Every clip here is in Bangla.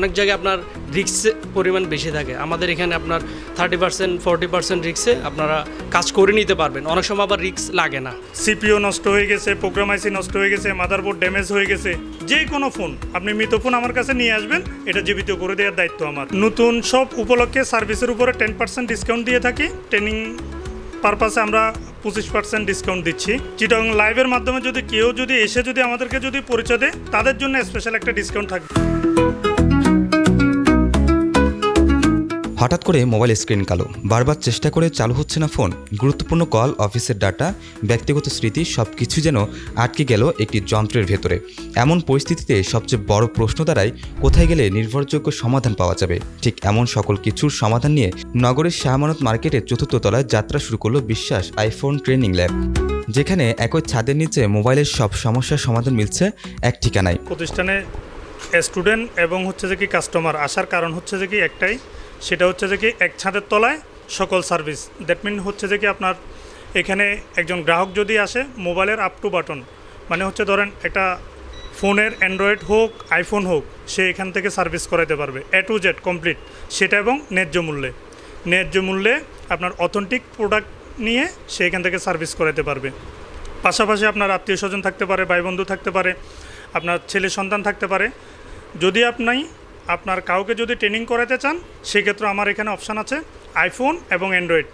অনেক জায়গায় আপনার রিক্স পরিমাণ বেশি থাকে। আমাদের এখানে আপনার থার্টি পার্সেন্ট ফোর্টি পার্সেন্ট রিক্সে আপনারা কাজ করে নিতে পারবেন। অনেক সময় আবার রিক্স লাগে না। সিপিও নষ্ট হয়ে গেছে প্রোগ্রাম আইসি নষ্ট হয়ে গেছে মাদারবোর্ড ড্যামেজ হয়ে গেছে, যে কোনো ফোন আপনি মৃত ফোন আমার কাছে নিয়ে আসবেন, এটা জীবিত করে দেওয়ার দায়িত্ব আমার। নতুন সব উপলক্ষে সার্ভিসের উপরে টেন পার্সেন্ট ডিসকাউন্ট দিয়ে থাকি ট্রেনিং পারপাসে আমরা পঁচিশ পার্সেন্ট ডিসকাউন্ট দিচ্ছি। চিটং লাইভের মাধ্যমে যদি কেউ যদি এসে যদি আমাদেরকে যদি পরিচয় দেয়, তাদের জন্য স্পেশাল একটা ডিসকাউন্ট থাকবে। হঠাৎ করে মোবাইল স্ক্রিন কালো। বারবার চেষ্টা করে চালু হচ্ছে না ফোন। গুরুত্বপূর্ণ কল, অফিসের ডাটা, ব্যক্তিগত স্মৃতি সব কিছু যেন আটকে গেল একটি যন্ত্রের ভেতরে। এমন পরিস্থিতিতে সবচেয়ে বড় প্রশ্ন দাঁড়ায়, কোথায় গেলে নির্ভরযোগ্য সমাধান পাওয়া যাবে? ঠিক এমন সকল কিছুর সমাধান নিয়ে নগরের শাহমানত মার্কেটের চতুর্থ তলায় যাত্রা শুরু করল বিশ্বাস আইফোন ট্রেনিং ল্যাব। যেখানে একই ছাদের নিচে মোবাইলের সব সমস্যার সমাধান মিলছে এক ঠিকানায়। প্রতিষ্ঠানে স্টুডেন্ট এবং হচ্ছে যে কি কাস্টমার আসার কারণ হচ্ছে যে কি একটাই সেটা হচ্ছে যে কি এক ছাদের তলায় সকল সার্ভিস। দ্যাট মিন হচ্ছে যে কি আপনার এখানে একজন গ্রাহক যদি আসে, মোবাইলের আপ টু বাটন মানে হচ্ছে ধরেন একটা ফোনের অ্যান্ড্রয়েড হোক আইফোন হোক, সে এখান থেকে সার্ভিস করাতে পারবে। এ টু জেড কমপ্লিট সেটা এবং ন্যায্য মূল্যে। ন্যায্য মূল্যে আপনার অথেন্টিক প্রোডাক্ট নিয়ে সে এখান থেকে সার্ভিস করাতে পারবে। পাশাপাশি আপনার আত্মীয় স্বজন থাকতে পারে, ভাই বন্ধু থাকতে পারে, আপনার ছেলে সন্তান থাকতে পারে। যদি আপনি আপনার কাউকে যদি ট্রেনিং করাতে চান, সেক্ষেত্রে আমার এখানে অপশান আছে আইফোন এবং অ্যান্ড্রয়েড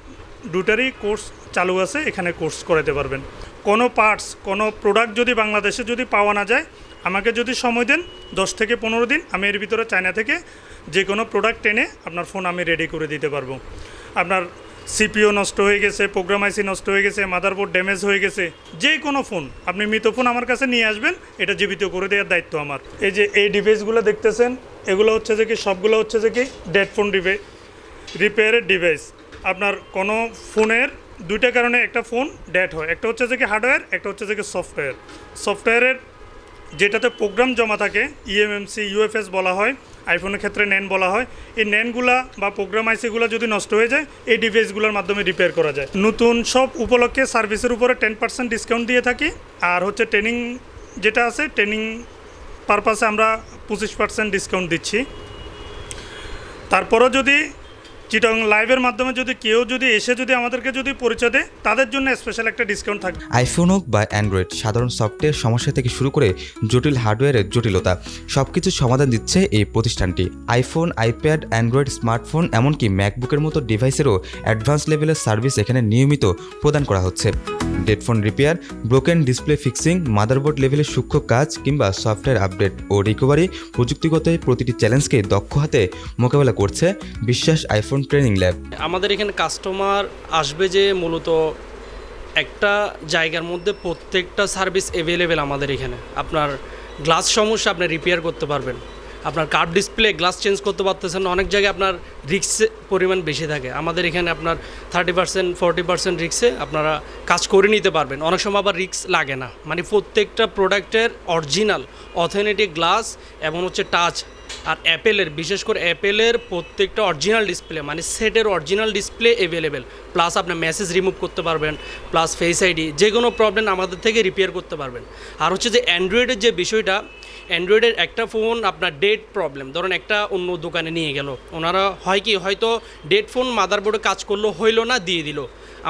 দুটারই কোর্স চালু আছে, এখানে কোর্স করাতে পারবেন। কোনো পার্টস কোনো প্রোডাক্ট যদি বাংলাদেশে যদি পাওয়া না যায়, আমাকে যদি সময় দেন, দশ থেকে পনেরো দিন, আমি এর ভিতরে চায়না থেকে যে কোনো প্রোডাক্ট টেনে আপনার ফোন আমি রেডি করে দিতে পারব। আপনার সিপিও নষ্ট হয়ে গেছে, প্রোগ্রাম আইসি নষ্ট হয়ে গেছে, মাদারবোর্ড ড্যামেজ হয়ে গেছে, যে কোনো ফোন, আপনি মৃত ফোন আমার কাছে নিয়ে আসবেন, এটা জীবিত করে দেওয়ার দায়িত্ব আমার। এই যে এই ডিভাইসগুলো দেখতেছেন, এগুলো হচ্ছে যে কি, সবগুলো হচ্ছে যে কি, ডেড ফোন ডিভাইস রিপেয়ারের ডিভাইস। আপনার কোনো ফোনের দুইটা কারণে একটা ফোন ডেড হয়, একটা হচ্ছে যে কি হার্ডওয়্যার, একটা হচ্ছে যে কি সফটওয়্যার। সফটওয়্যারের যেটাতে প্রোগ্রাম জমা থাকে, ইএমএমসি, ইউএফএস বলা হয় আইফোনের ক্ষেত্রে নেন বলা হয়। এই নেনগুলা বা প্রোগ্রাম আইসিগুলো যদি নষ্ট হয়ে যায়, এই ডিভাইসগুলোর মাধ্যমে রিপেয়ার করা যায়। নতুন সব উপলক্ষে সার্ভিসের উপরে টেন পার্সেন্ট ডিসকাউন্ট দিয়ে থাকি। আর হচ্ছে ট্রেনিং যেটা আছে ট্রেনিং পারপাসে আমরা পঁচিশ পার্সেন্ট ডিসকাউন্ট দিচ্ছি। তারপরও যদি চিটং লাইভের মাধ্যমে যদি কেউ যদি এসে যদি আমাদেরকে যদি পরিচয় দেয়, তাদের জন্য স্পেশাল একটা ডিসকাউন্ট থাকবে। আইফোন হোক বা অ্যান্ড্রয়েড সাধারণ সফটওয়্যার সমস্যা থেকে শুরু করে জটিল হার্ডওয়্যারের জটিলতা সব কিছু সমাধান দিচ্ছে এই প্রতিষ্ঠানটি। আইফোন আইপ্যাড অ্যান্ড্রয়েড স্মার্টফোন এমনকি ম্যাকবুকের মতো ডিভাইসেরও অ্যাডভান্স লেভেলের সার্ভিস এখানে নিয়মিত প্রদান করা হচ্ছে। Dead phone repair broken display fixing motherboard লেভেলের সূক্ষ্ম কাজ কিংবা সফটওয়্যার আপডেট ও রিকভারি প্রযুক্তিগত প্রতিটি চ্যালেঞ্জকে দক্ষ হাতে মোকাবেলা করছে। বিশ্বাস আইফোন ট্রেনিং ল্যাব আমাদের এখানে কাস্টমার আসবে যে মূলত একটা জায়গার মধ্যে প্রত্যেকটা সার্ভিস অ্যাভেলেবেল আমাদের এখানে। আপনার গ্লাস সমস্যা আপনি রিপেয়ার করতে পারবেন। আপনার কার্ভ ডিসপ্লে গ্লাস চেঞ্জ করতে পারতেছেন, অনেক জায়গায় আপনার রিক্স পরিমাণ বেশি থাকে। আমাদের এখানে আপনার থার্টি পার্সেন্ট ফোর্টি পার্সেন্ট রিক্সে আপনারা কাজ করে নিতে পারবেন। অনেক সময় আবার রিক্স লাগে না। মানে প্রত্যেকটা প্রোডাক্টের অরিজিনাল অথেন্টিক গ্লাস এবং হচ্ছে টাচ আর অ্যাপেলের, বিশেষ করে অ্যাপেলের প্রত্যেকটা অরিজিনাল ডিসপ্লে মানে সেটের অরিজিনাল ডিসপ্লে অ্যাভেলেবেল প্লাস আপনার মেসেজ রিমুভ করতে পারবেন প্লাস ফেস আইডি যে কোনো প্রবলেম আমাদের থেকে রিপেয়ার করতে পারবেন। আর হচ্ছে যে অ্যান্ড্রয়েডের যে বিষয়টা অ্যান্ড্রয়েডের একটা ফোন আপনার ডেট প্রবলেম ধরুন একটা অন্য দোকানে নিয়ে গেল। ওনারা হয় কি, হয়তো ডেট ফোন মাদারবোর্ডে কাজ করল, হইল না, দিয়ে দিল।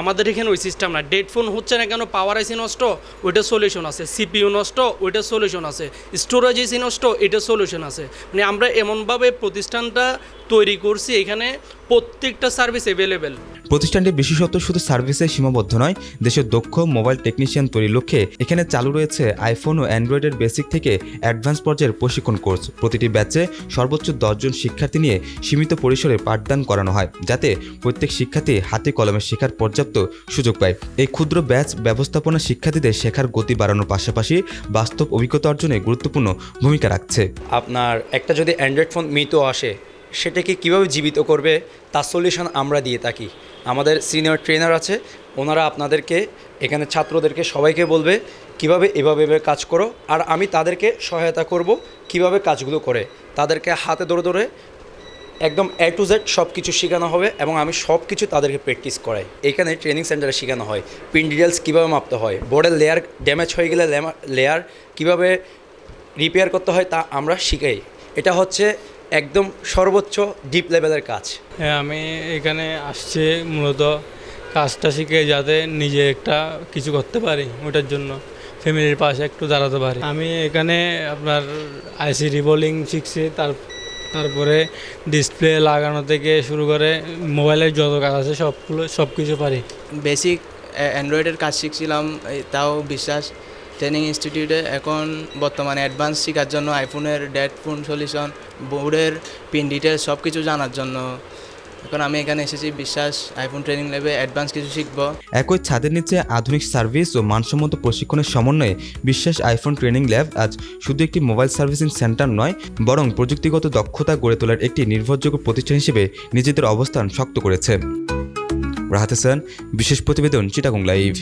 আমাদের এখানে ওই সিস্টেম না ডেড ফোন হচ্ছে না কেন? পাওয়ার আইসি নষ্ট, ওইটা সলিউশন আছে। সিপিইউ নষ্ট, ওইটা সলিউশন আছে। স্টোরেজ এসি নষ্ট, এটা সলিউশন আছে। মানে আমরা এমনভাবে প্রতিষ্ঠানটা তৈরি করছি এখানে প্রত্যেকটা সার্ভিস অ্যাভেলেবেল প্রতিষ্ঠানটি বিশেষত শুধু সার্ভিসে সীমাবদ্ধ নয় দেশের দক্ষ মোবাইল টেকনিশিয়ান তৈরির লক্ষ্যে এখানে চালু রয়েছে আইফোন ও অ্যান্ড্রয়েডের বেসিক থেকে অ্যাডভান্স পর্যায়ের প্রশিক্ষণ কোর্স। প্রতিটি ব্যাচে সর্বোচ্চ দশজন শিক্ষার্থী নিয়ে সীমিত পরিসরে পাঠদান করানো হয় যাতে প্রত্যেক শিক্ষার্থী হাতে কলমে শেখার পর্যাপ্ত সুযোগ পায়। এই ক্ষুদ্র ব্যাচ ব্যবস্থাপনা শিক্ষার্থীদের শেখার গতি বাড়ানোর পাশাপাশি বাস্তব অভিজ্ঞতা অর্জনে গুরুত্বপূর্ণ ভূমিকা রাখছে। আপনার একটা যদি অ্যান্ড্রয়েড ফোন মৃত আসে সেটাকে কীভাবে জীবিত করবে, তার সলিউশন আমরা দিয়ে থাকি। আমাদের সিনিয়র ট্রেনার আছে, ওনারা আপনাদেরকে, এখানে ছাত্রদেরকে সবাইকে বলবে, কীভাবে এভাবে এভাবে কাজ করো, আর আমি তাদেরকে সহায়তা করব কীভাবে কাজগুলো করে। তাদেরকে হাতে ধরে ধরে একদম এ টু জেড সব কিছু শেখানো হবে এবং আমি সব কিছু তাদেরকে প্র্যাকটিস করাই। এখানে ট্রেনিং সেন্টারে শেখানো হয়। পিন কীভাবে মাপতে হয় বোর্ডের লেয়ার ড্যামেজ হয়ে গেলে লেয়ার কীভাবে রিপেয়ার করতে হয় তা আমরা শিখাই। এটা হচ্ছে একদম সর্বোচ্চ ডিপ লেভেলের কাজ। হ্যাঁ আমি এখানে আসছি মূলত কাজটা শিখে যাতে নিজে একটা কিছু করতে পারি ওটার জন্য ফ্যামিলির পাশে একটু দাঁড়াতে পারি। আমি এখানে আপনার আইসি রিবোলিং শিখছি তার তারপরে ডিসপ্লে লাগানো থেকে শুরু করে মোবাইলের যত কাজ আছে সবগুলো সব কিছু পারি বেসিক অ্যান্ড্রয়েডের কাজ শিখছিলাম তাও বিশ্বাস। ট্রেনিং ইনস্টিটিউটে এখন বর্তমানে অ্যাডভান্স শেখার জন্য আইফোনের ডেট ফোন সলিউশন বোর্ডের পিন ডিটেলস সব কিছু জানার জন্য। এখন আমি এখানে এসেছি, বিশ্বাস আইফোন ট্রেনিং লেবে অ্যাডভান্স কিছু শিখব। একই ছাদের নিচে আধুনিক সার্ভিস ও মানসম্মত প্রশিক্ষণের সমন্বয়ে বিশ্বাস আইফোন ট্রেনিং ল্যাব আজ শুধু একটি মোবাইল সার্ভিসিং সেন্টার নয়, বরং প্রযুক্তিগত দক্ষতা গড়ে তোলার একটি নির্ভরযোগ্য প্রতিষ্ঠান হিসেবে নিজেদের অবস্থান শক্ত করেছে। রাহাত হাসান বিশেষ প্রতিবেদন চিটাগং লাইভ